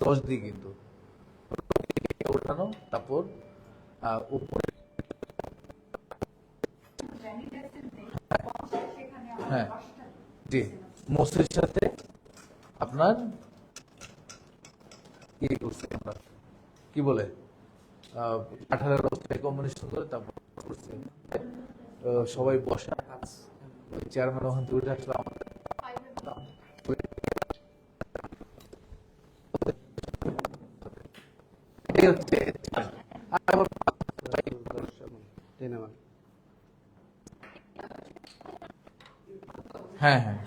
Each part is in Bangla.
দশ দিই কিন্তু। ওঠানো তারপর উপরে হ্যাঁ জি। মোসের সাথে আপনার কি করছে আমরা? কি বলে? আঠারো কম্বিনেশন করে তারপর করছে। সবাই বসা। চেয়ারম্যান ওখান থেকে উঠে আসলে আমাদের। হচ্ছে হ্যাঁ হ্যাঁ।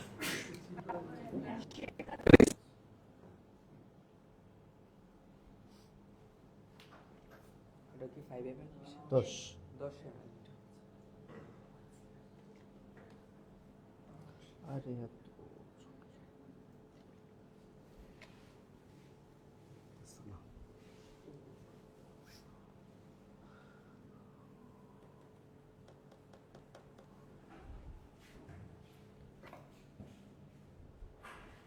ওটা কি ফাইভ এম দশ। দশ আরে এত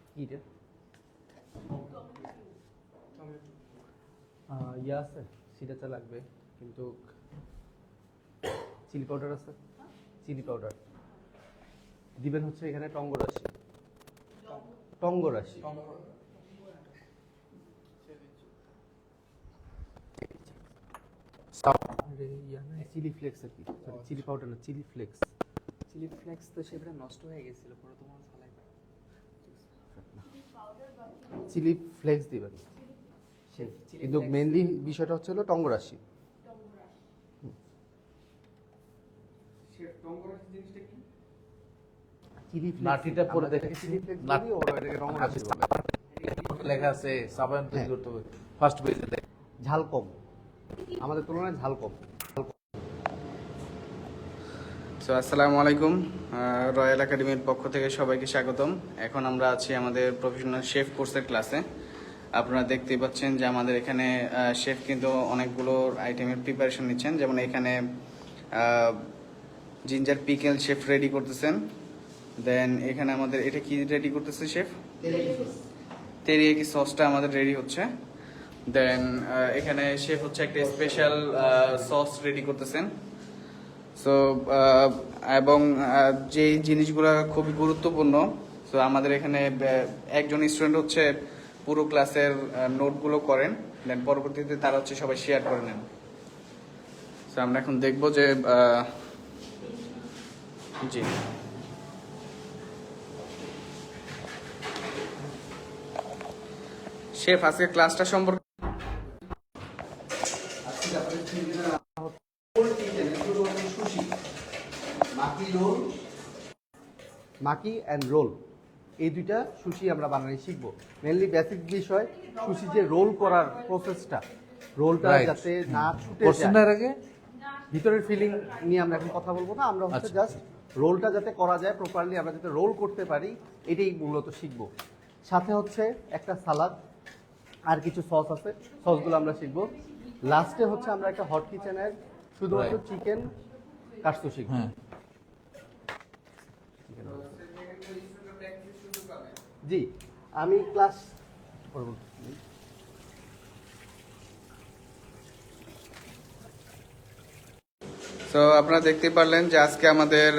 কি রে? আহ, ইয়ে আছে সিটাচা লাগবে কিন্তু চিলি পাউডার আছে। চিলি পাউডার দিবেন হচ্ছে এখানে টঙ্গরাশি টঙ্গরাশি চিলি ফ্লেক্স আর কি। সরি চিলি পাউডার না চিলি ফ্লেক্স। চিলি ফ্লেক্স তো সেটা নষ্ট হয়ে গেছিল পুরো তোমার ফালাই চিলি ফ্লেক্স দিবেন। কিন্তু মেনলি বিষয়টা হচ্ছে হলো টঙ্গরাশি চিলি ফ্লেক্স নাটিটা পরে দেখে চিলি ফ্লেক্স নাট- বলি ওরা এটাকে টঙ্গরাশি বলে। লেখা আছে সাবান তৈরি করতে হবে। ফার্স্ট পেজে দেখ। ঝাল কম। আমাদের তুলনায় ঝাল কম। সো আসসালামু আলাইকুম। রয়্যাল একাডেমির পক্ষ থেকে সবাইকে স্বাগতম। এখন আমরা আছি আমাদের প্রফেশনাল শেফ কোর্সের ক্লাসে আপনারা দেখতেই পাচ্ছেন যে আমাদের এখানে শেফ কিন্তু অনেকগুলো আইটেমের প্রিপারেশন নিচ্ছেন। যেমন এখানে জিঞ্জার পিকেল শেফ রেডি করতেছেন। দেন এখানে আমাদের এটা কি রেডি করতেছে শেফ তেরিয়াকি সসটা আমাদের রেডি হচ্ছে। দেন এখানে শেফ হচ্ছে একটা স্পেশাল সস রেডি করতেছেন। সো এবং যেই জিনিসগুলো খুবই গুরুত্বপূর্ণ তো আমাদের এখানে একজন স্টুডেন্ট হচ্ছে পুরো ক্লাসের নোটগুলো করেন। দেন পরবর্তীতে তারা হচ্ছে সবাই শেয়ার করে নেন। তো আমরা এখন দেখব যে জি। শেফ আজকে ক্লাসটা সম্পর্কে মাকি অ্যান্ড রোল। এই দুইটা সুশি আমরা বানানো শিখব। মেনলি বেসিক বিষয় সুশি যে রোল করার প্রসেসটা রোলটা যাতে না ছুটে যায়। আগে? ভিতরের ফিলিং নিয়ে আমরা এখন কথা বলব না। আমরা হচ্ছে আচ্ছা। জাস্ট রোলটা যাতে করা যায় প্রপারলি আমরা যাতে রোল করতে পারি এটাই মূলত শিখব। সাথে হচ্ছে একটা সালাদ। আর কিছু সস আছে। সসগুলো আমরা শিখব। লাস্টে হচ্ছে আমরা একটা হট কিচেনের শুধুমাত্র চিকেন কাটতে শিখব। হ্যাঁ। জি আমি ক্লাস তো আপনারা দেখতে পারলেন যে আজকে আমাদের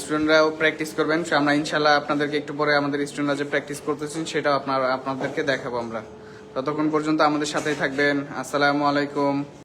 স্টুডেন্টরাও প্র্যাকটিস করবেন। আমরা ইনশাল্লাহ আপনাদেরকে একটু পরে আমাদের স্টুডেন্টরা যে প্র্যাকটিস করতেছেন সেটাও আপনার আপনাদেরকে দেখাবো আমরা। ততক্ষণ পর্যন্ত আমাদের সাথেই থাকবেন। আসসালামু আলাইকুম।